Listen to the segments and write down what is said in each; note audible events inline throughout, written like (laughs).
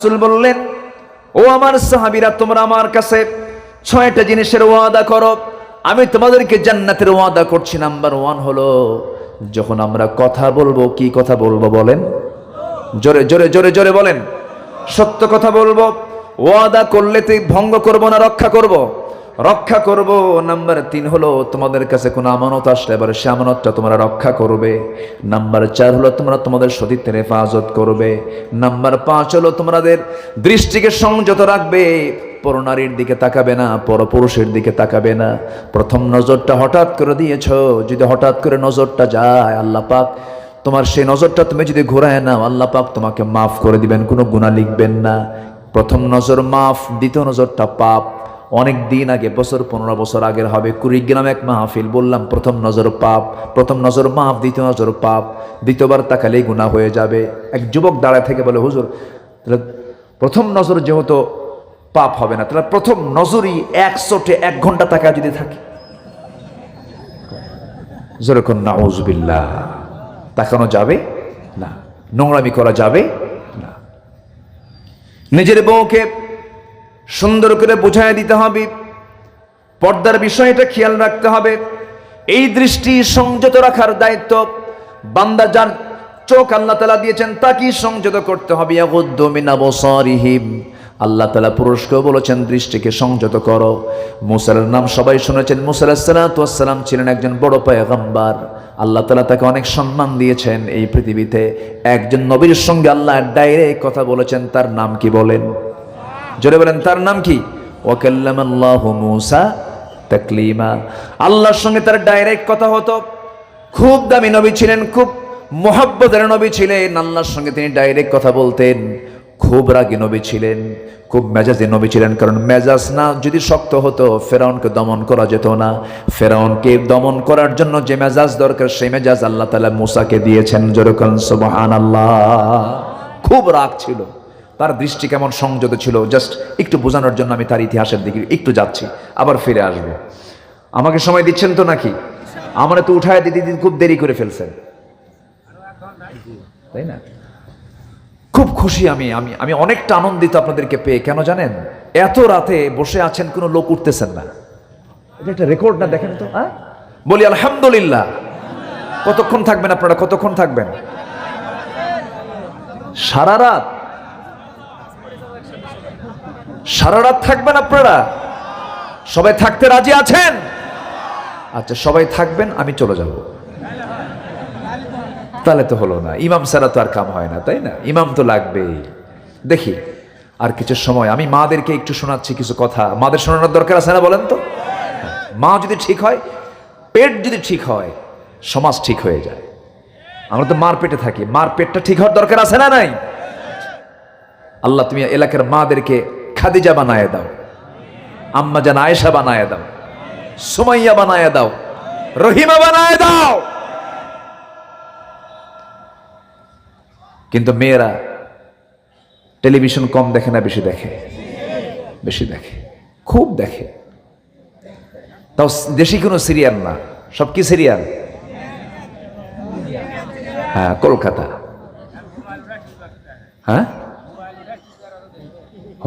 রাসূল বললেন, ও আমার সাহাবীরা, তোমরা আমার কাছে ছয়টা জিনিসের ওয়াদা করো। আমি তোমাদেরকে জান্নাতের ওয়াদা করছি। নাম্বার ওয়ান হলো, যখন আমরা কথা বলব, কি কথা বলব বলেন? জোরে জোরে জোরে জোরে বলেন। সত্য কথা বলব, ওয়াদা করলে তুই ভঙ্গ করব না, রক্ষা করব। রক্ষা করব। নাম্বার তিন হলো, তোমাদের কাছে কোনো আমানত আসলে, এবার সে আমানতটা তোমরা রক্ষা করবে। নাম্বার চার হলো, তোমরা তোমাদের সতীত্বের হেফাজত করবে। নাম্বার পাঁচ হলো, তোমাদের দৃষ্টিকে সংযত রাখবে। পরনারীর দিকে তাকাবে না পরপুরুষের দিকে তাকাবে না। প্রথম নজরটা হঠাৎ করে দিয়েছ, যদি হঠাৎ করে নজরটা যায়, আল্লাহ পাক তোমার সেই নজরটা তুমি যদি ঘোরায় নাও, আল্লাহ পাক তোমাকে মাফ করে দিবেন, কোনো গুণা লিখবেন না। প্রথম নজর মাফ, দ্বিতীয় নজরটা পাপ। অনেক দিন আগে, বছর পনেরো বছর আগের হবে, কুড়িগ্রাম এক মাহফিল, বললাম, প্রথম নজর পাপ, প্রথম নজর মাফ দ্বিতীয় নজর পাপ, দ্বিতীয়বার তাকালেই গুণা হয়ে যাবে। এক যুবক দাঁড়ায় থেকে বলে, হুজুর, তাহলে প্রথম নজর যেহেতু পাপ হবে না, তাহলে প্রথম নজরই এক একশোটে এক ঘণ্টা তাকায় যদি থাকে। যেরকম নাউজবিল্লাহ তাকানো যাবে? না। নোংরামি করা যাবে? না। নিজের বউকে সুন্দর করে বুঝাই দিতে হবে। পর্দার বিষয়টা খেয়াল রাখতে হবে। এই দৃষ্টি সংযত রাখার দায়িত্ব। বান্দা যার চোখ আল্লাহ তালা দিয়েছেন তাকে সংযত করতে হবে। আল্লাহ তালা পুরস্কার বলেছেন, দৃষ্টিকে সংযত করো। মুসার নাম সবাই শুনেছেন। মুসার সালাম ছিলেন একজন বড় পায়গাম্বার। আল্লাহ তালা তাকে অনেক সম্মান দিয়েছেন এই পৃথিবীতে। একজন নবীর সঙ্গে আল্লাহ ডাইরেক্ট কথা বলেছেন, তার নাম কি বলেন? জোরে বলেন, তার নাম কি? তাকলিমা। আল্লাহর সঙ্গে তার ডাইরেক্ট কথা হতো। খুব দামি নবী ছিলেন, খুব মোহাব্বতের নবী ছিলেন। আল্লাহর সঙ্গে তিনি ডাইরেক্ট কথা বলতেন। খুব রাগী নবী ছিলেন, খুব মেজাজি নবী ছিলেন, কারণ মেজাজ না যদি শক্ত হতো, ফেরাউনকে দমন করা যেত না। ফেরাউনকে দমন করার জন্য যে মেজাজ দরকার, সেই মেজাজ আল্লাহ তালা মুসাকে দিয়েছেন। যেরকম সুবহান আল্লাহ খুব রাগ ছিল। তার দৃষ্টি কেমন সংযত ছিল জাস্ট একটু বোঝানোর জন্য আমি তার ইতিহাসের দিকে একটু যাচ্ছি, আবার ফিরে আসব। আমাকে সময় দিচ্ছেন তো নাকি? আমার তো উঠায় দিতে দিতে খুব দেরি করে ফেলছেন। তাই না? খুব খুশি আমি আমি আমি অনেকটা আনন্দিত আপনাদেরকে পেয়ে, কেন জানেন? এত রাতে বসে আছেন, কোনো লোক উঠতেছেন না। এটা একটা রেকর্ড না, দেখেন তো হ্যাঁ? বলি, আলহামদুলিল্লাহ। কতক্ষণ থাকবেন আপনারা? কতক্ষণ থাকবেন? সারা রাত? সারা রাত থাকবেন আপনারা? সবাই থাকতে রাজি আছেন? আচ্ছা সবাই থাকবেন, আমি চলে যাব। তাহলে তো হলো না। ইমাম ছাড়া তো আর কাম হয় না, তাই না? ইমাম তো লাগবেই। দেখি, আর কিছু সময়। আমি মাদেরকে একটু শোনাচ্ছি কিছু কথা। মাদের শোনানোর দরকার আছে না বলেন তো? মা যদি ঠিক হয়, পেট যদি ঠিক হয়, সমাজ ঠিক হয়ে যায়। আমরা তো মার পেটে থাকি। মার পেটটা ঠিক হওয়ার দরকার আছে না নাই? আল্লাহ, তুমি এলাকার মাদেরকে খাদিজা বানায় দাও। আম্মা জান আয়েশা বানায় দাও। সুমাইয়া বানায় দাও। রহিমা বানায় দাও। কিন্তু মেয়েরা টেলিভিশন কম দেখে না, বেশি দেখে। বেশি দেখে। খুব দেখে। তাও দেশি কোনো সিরিয়াল না। সব কি সিরিয়াল? হ্যাঁ কলকাতা। হ্যাঁ?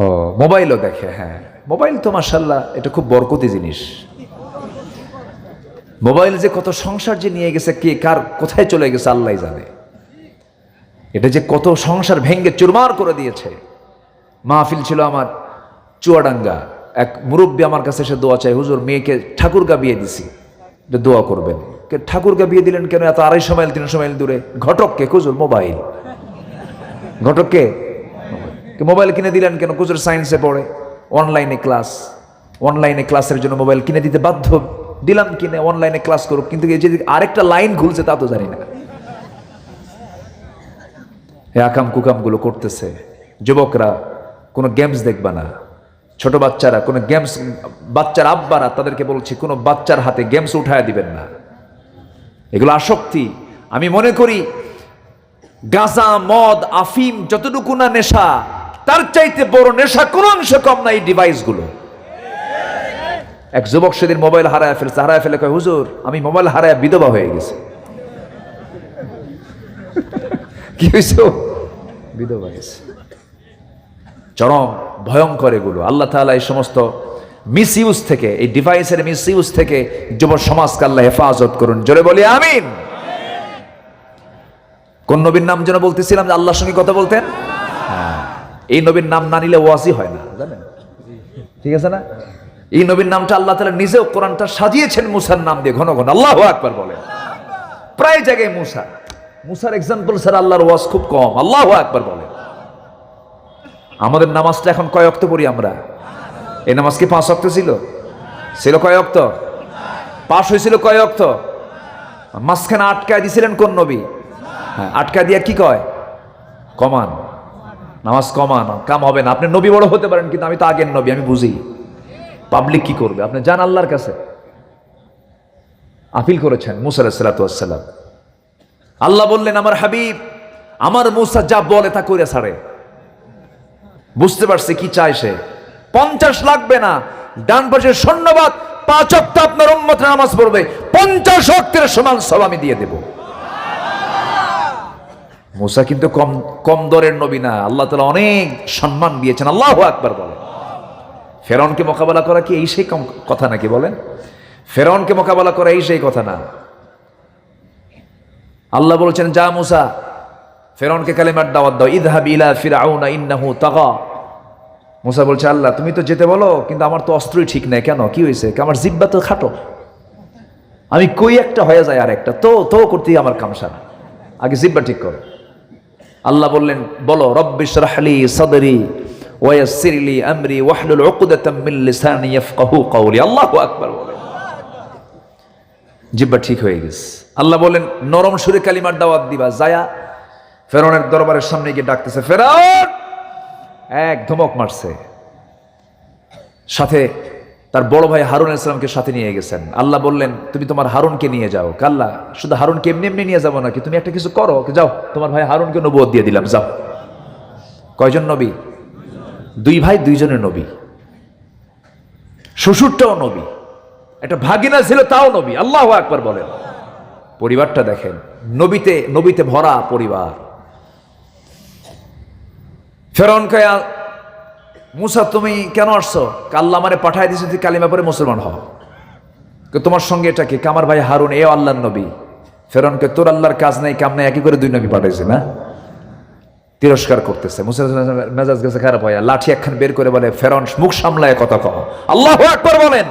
ও, মোবাইলও দেখে হ্যাঁ। মোবাইল তো মাসাল্লাহ এটা খুব বরকতি জিনিস। মোবাইল যে কত সংসার যে নিয়ে গেছে, কে কার কোথায় চলে গেছে আল্লাহ জানে। এটা যে কত সংসার ভেঙ্গে চুরমার করে দিয়েছে। মাহফিল ছিল আমার চুয়াডাঙ্গা। এক মুরব্বী আমার কাছে এসে দোয়া চাই হুজুর, মেয়েকে ঠাকুরগা বিয়ে দিছি। দোয়া করবেন। কে ঠাকুরগা বিয়ে দিলেন কেন? এত আড়াইশো মাইল, তিনশো মাইল দূরে। ঘটককে, হুজুর, মোবাইল। ঘটককে? মোবাইল কিনে দিলেন কেন? কুজুর সায়েন্সে পড়ে অনলাইনে ক্লাস অনলাইনে ক্লাসের জন্য মোবাইল কিনে দিতে বাধ্য। দিলাম কিনে অনলাইনে ক্লাস করুক, কিন্তু এই আরেকটা লাইন খুলছে তা তো জানি না। এ আকাম কুকামগুলো করতেছে। যুবকরা কোনো গেমস দেখবা না। ছোট বাচ্চারা, কোনো গেমস বাচ্চার আব্বারা তাদেরকে বলছি, কোনো বাচ্চার হাতে গেমস উঠায় দিবেন না। এগুলো আসক্তি। আমি মনে করি, গাঁজা, মদ, আফিম যতটুকু না নেশা তার চাইতে বড় নেশা কোন অংশ কম না এই ডিভাইসগুলো এক যুবক সেদিন মোবাইল হারায় ফেলছে, হারায় ফেলে কয়, হুজুর, আমি মোবাইল হারায় বিধবা হয়ে গেছে। (laughs) কি হয়েছে বিধবা গেছে চরম, ভয়ঙ্কর এগুলো। আল্লাহ তাআলা এই সমস্ত মিস ইউজ থেকে, এই ডিভাইসের মিস ইউজ থেকে যুব সমাজকে আল্লাহ হেফাজত করুন। জোরে বলি, আমিন। কোন নবীর নাম যেন বলতেছিলাম যে আল্লাহর সঙ্গে কথা বলতেন? এই নবীর নাম না নিলে ওয়াজি হয় না, জানেন? ঠিক আছে না? এই নবীর নামটা আল্লাহ তালা নিজেও কোরআনটা সাজিয়েছেন মুসার নাম দিয়ে, ঘন ঘন। আল্লাহ আকবার বলে প্রায় জায়গায় মুসা। মুসার এক্সাম্পল স্যার আল্লাহর ওয়াজ খুব কম। আল্লাহ আকবার বলে আমাদের নামাজটা এখন কয় অক্ত পড়ি আমরা? এই নামাজ কি পাঁচ অক্ত ছিল? ছিল কয় অক্ত? পাশ হয়েছিল কয় অক্ত? মাঝখানে আটকায় দিছিলেন কোন নবী? হ্যাঁ আটকায় দিয়া কি কয়? কমান। নামাজ কমান, কাম হবে না। আপনি নবী বড় হতে পারেন, কিন্তু আমি তো আগের নবী, আমি বুঝি। পাবলিক কি করবে? আপনি যান আল্লাহর কাছে। আপিল করেছেন মুসা সালাতাম আল্লাহ বললেন, আমার হাবিব, আমার মুসা যা বলে তা করে ছাড়ে। বুঝতে পারছে কি চায় সে। পঞ্চাশ লাগবে না। ডান পাশে সৈন্যবাদ, পাঁচ অক্ট আপনার উম্মত নামাজ পড়বে। পঞ্চাশ অক্টের সমান সব আমি দিয়ে দেব। মুসা কিন্তু কম কম দরের নবী না। আল্লাহ তালা অনেক সম্মান দিয়েছেন। আল্লাহ আকবার বলে ফেরনকে মোকাবেলা করা কি এই সেই কথা নাকি বলেন? ফেরনকে মোকাবেলা করা এই সেই কথা না। আল্লাহ বলছেন, যা মুসা ফেরনকে কালিমার দাওয়াত দাও। ইদহাব ইলা ফিরাউনা ইন্নাহু তাগা। মুসা বলছে, আল্লাহ, তুমি তো যেতে বলো, কিন্তু আমার তো অস্ত্রই ঠিক নেই। কেন? কি হয়েছে? আমার জিব্বা তো খাটো? আমি কই একটা হয়ে যায় আর একটা তো তো করতেই আমার কামসার আগে জিব্বা ঠিক করো। আল্লাহ বললেন, বলো রব্বিশ রাহলি সদরি ওয়াসিরলি আমরি ওয়াহলুল উকদাতাম মিন লিসানি ইয়াফকাহু কওলি। আল্লাহু আকবার বলে জিব্বা ঠিক হয়ে গেছে। আল্লাহ বললেন, নরম সুরে কালিমার দাওয়াত দিবা, যায়া ফেরনের দরবারের সামনে গিয়ে ডাকতেছে, ফেরাউন! এক ধমক মারছে। সাথে তার বড় ভাই হারুন ইসলামকে সাথে নিয়ে গেছেন। আল্লাহ বললেন, তুমি তোমার হারুনকে নিয়ে যাও। কাল্লা, শুধু হারুনকে এমনি এমনি নিয়ে যাব নাকি? তুমি একটা কিছু করো, যাও, তোমার ভাই হারুনকে নবুয়ত দিয়ে দিলাম, যাও। কয়জন নবী? দুই ভাই, দুইজনের নবী। শ্বশুরটাও নবী। একটা ভাগিনা ছিল, তাও নবী। আল্লাহ একবার বলেন। পরিবারটা দেখেন, নবীতে নবীতে ভরা পরিবার। ফেরন কয়া মুসা, তুমি কেন আসছো? কাল্লা মানে পাঠাই দিয়েছে তুই কালিমা পরে মুসলমান হও। তোমার সঙ্গে এটা কি? কামার ভাই হারুন এ আল্লাহর নবী। ফেরনকে, তোর আল্লাহর কাজ নেই, কাম নেই, একই করে দুই নবী পাঠাইছে, না? তিরস্কার করতেছে। মেজাজ গেছে খারাপ হয় লাঠি একখান বের করে বলে, ফেরন, মুখ সামলায় কথা কহ আল্লাহ একবার বলেন।